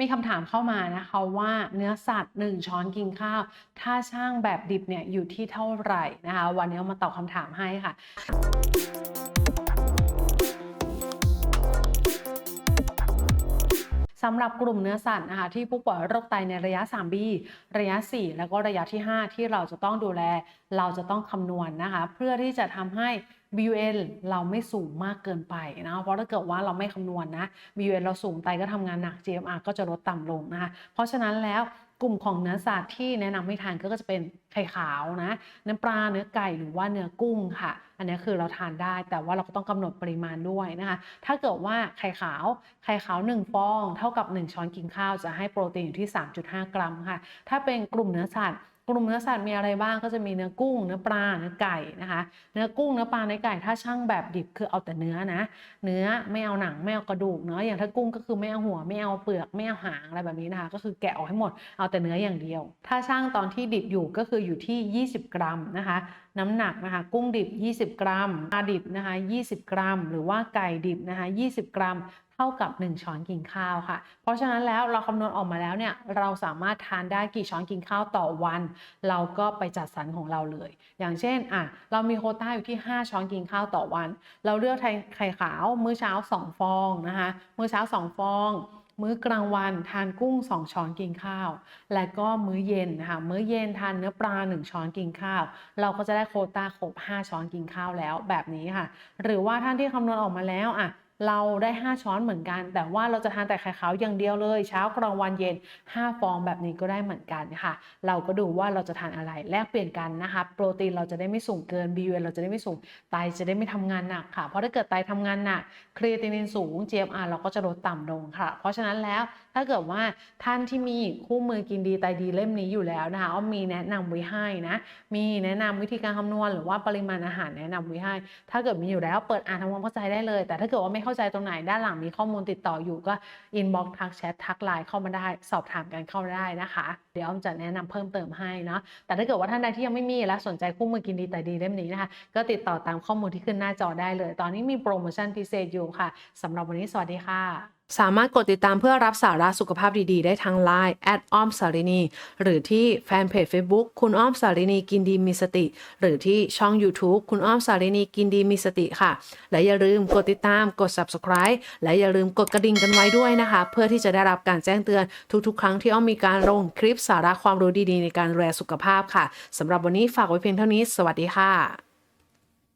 มีคำถามเข้ามานะคะว่าเนื้อสัตว์ 1 ช้อนกินข้าว ถ้าช่างแบบดิบเนี่ยอยู่ที่เท่าไหร่นะคะ วันนี้มาตอบคำถามให้ค่ะสำหรับกลุ่มเนื้อสัตว์นะคะที่ผู้ป่วยโรคไตในระยะ 3B ระยะ 4 แล้วก็ระยะที่ 5 ที่เราจะต้องดูแล เราจะต้องคำนวณนะคะ เพื่อที่จะทำให้ BUN เราไม่สูงมากเกินไปนะเพราะถ้าเกิดว่าเราไม่คำนวณนะ BUN เราสูงไตก็ทำงานหนัก GMR ก็จะลดต่ำลงนะคะ เพราะฉะนั้นแล้วกลุ่มของเนื้อสัตว์ที่แนะนำให้ทานก็จะเป็นไข่ขาวนะเนื้อปลาเนื้อไก่หรือว่าเนื้อกุ้งค่ะ อันนี้คือเราทานได้แต่ว่าเราก็ต้องกำหนดปริมาณด้วยนะคะ ถ้าเกิดว่าไข่ขาวไข่ขาว 1 ฟอง เท่ากับ 1 ช้อนกินข้าวจะให้โปรตีนอยู่ที่ 3.5 กรัมค่ะ ถ้าเป็นกลุ่มเนื้อสัตว์ กลุ่มเนื้อสัตว์มีอะไรบ้างก็จะมีเนื้อกุ้ง เนื้อปลา เนื้อไก่นะคะ เนื้อกุ้ง เนื้อปลา เนื้อไก่ ถ้าช่างแบบดิบคือเอาแต่เนื้อนะ เนื้อไม่เอาหนังไม่เอากระดูกเนาะ อย่างถ้ากุ้งก็คือไม่เอาหัวไม่เอาเปลือกไม่เอาหางอะไรแบบนี้นะคะ ก็คือแกะออกให้หมด เอาแต่เนื้ออย่างเดียว ถ้าช่างตอนที่ดิบอยู่ก็คืออยู่ที่ 20 กรัมนะคะ น้ำหนักนะคะ กุ้งดิบ 20 กรัม ปลาดิบนะคะ 20 กรัม หรือว่าไก่ดิบนะคะ 20 กรัม เท่ากับ 1 ช้อนกินข้าวค่ะ เพราะฉะนั้นแล้วเราคำนวณออกมาแล้วเนี่ยเราสามารถทานได้กี่ช้อนกินข้าวต่อวัน เราก็ไปจัดสรรของเราเลย อย่างเช่นอะเรามีโคต้าอยู่ที่ 5 ช้อนกินข้าวต่อวัน เราเลือกไข่ขาวมื้อเช้า 2 ฟองนะคะมื้อเช้า 2 ฟองมื้อกลางวันทานกุ้ง 2 ช้อนกินข้าว และก็มื้อเย็นนะคะมื้อเย็นทานเนื้อปลา 1 ช้อนกินข้าว เราก็จะได้โคต้าครบ 5 ช้อนกินข้าวแล้วแบบนี้ค่ะ หรือว่าท่านที่คำนวณออกมาแล้วอะ เราได้ 5 ช้อนเหมือนกัน แต่ว่าเราจะทานแต่ไข่ขาวอย่างเดียวเลย เช้ากลางวันเย็น 5 ฟองแบบนี้ก็ได้เหมือนกันค่ะ เราก็ดูว่าเราจะทานอะไรแลกเปลี่ยนกันนะคะ โปรตีนเราจะได้ไม่สูงเกิน BUN เราจะได้ไม่สูงไตจะได้ไม่ทำงานหนักค่ะ เพราะถ้าเกิดไตทำงานหนักครีเอตินินสูง GFR เราก็จะลดต่ำลงค่ะ เพราะฉะนั้นแล้วถ้าเกิดว่าท่านที่มีคู่มือกินดีไตดีเล่มนี้อยู่แล้วนะคะอ้อมมีแนะนำไว้ให้นะมีแนะนำวิธีการคำนวณหรือว่าปริมาณอาหารแนะนำไว้ให้ ถ้าเกิดมีอยู่แล้วเปิดอ่านทำความเข้าใจได้เลย แต่ถ้าเกิดว่าไม่เข้าใจตรงไหนด้านหลังมีข้อมูลติดต่ออยู่ก็อินบ็อกซ์ทักแชททักไลน์เข้ามาได้สอบถามกันเข้ามาได้นะคะ เดี๋ยวอ้อมจะแนะนำเพิ่มเติมให้เนาะแต่ถ้าเกิดว่าท่านใดที่ยังไม่มีและสนใจคู่มือกินดีแต่ดีเล่มนี้นะคะ ก็ติดต่อตามข้อมูลที่ขึ้นหน้าจอได้เลย ตอนนี้มีโปรโมชั่นพิเศษอยู่ค่ะสำหรับวันนี้สวัสดีค่ะ สามารถกดติดตามเพื่อรับสาระสุขภาพดีๆ ได้ทาง Line แอดอ้อมสารินีหรือที่แฟนเพจ Facebook คุณอ้อมสารินีกินดีมีสติ หรือที่ช่อง YouTube คุณอ้อมสารินีกินดีมีสติค่ะ และอย่าลืมกดติดตามกด Subscribe และอย่าลืมกดกระดิ่งกันไว้ด้วยนะคะ เพื่อที่จะได้รับการแจ้งเตือนทุกๆ ครั้งที่อ้อมมีการลงคลิปสาระความรู้ดีๆ ในการดูแลสุขภาพค่ะสำหรับวันนี้ฝากไว้เพียงเท่านี้ สวัสดีค่ะ